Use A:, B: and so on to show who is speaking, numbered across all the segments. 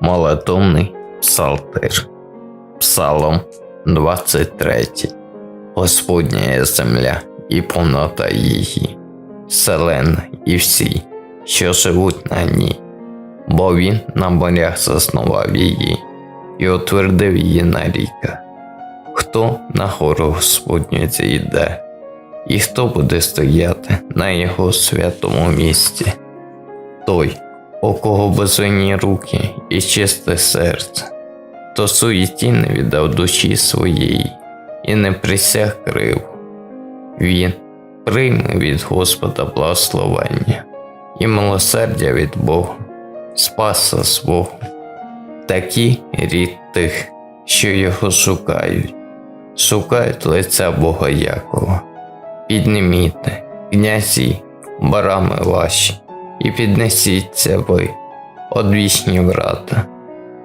A: Молитовний псалтир. Псалом 23. Господня є земля і повнота її, селена і всі, що живуть на ній, бо він на морях заснував її і утвердив її на ріках. Хто на гору Господню зійде, і хто буде стояти на його святому місці? Той, у кого безвинні руки і чисте серце, то суєті не віддав душі своєї і не присяг криву. Він прийме від Господа благословення і милосердя від Бога, спаса свого, такі рід тих, що його шукають, шукають лиця Бога Якова. Підніміте, князі, барами ваші, і піднесіться ви, одвічні врата,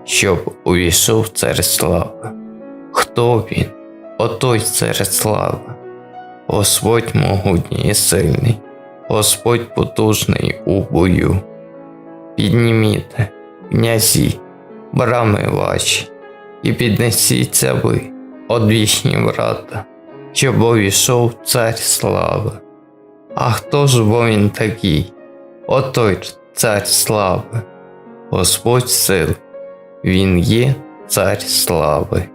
A: щоб увійшов цар слави. Хто він? Отой цар слави. Господь могутній і сильний, Господь потужний у бою. Підніміте, князі, брами ваші, і піднесіться ви, одвічні врата, щоб увійшов цар слави. А хто ж він такий? Отой цар слави, Господь сил, Він є цар слави.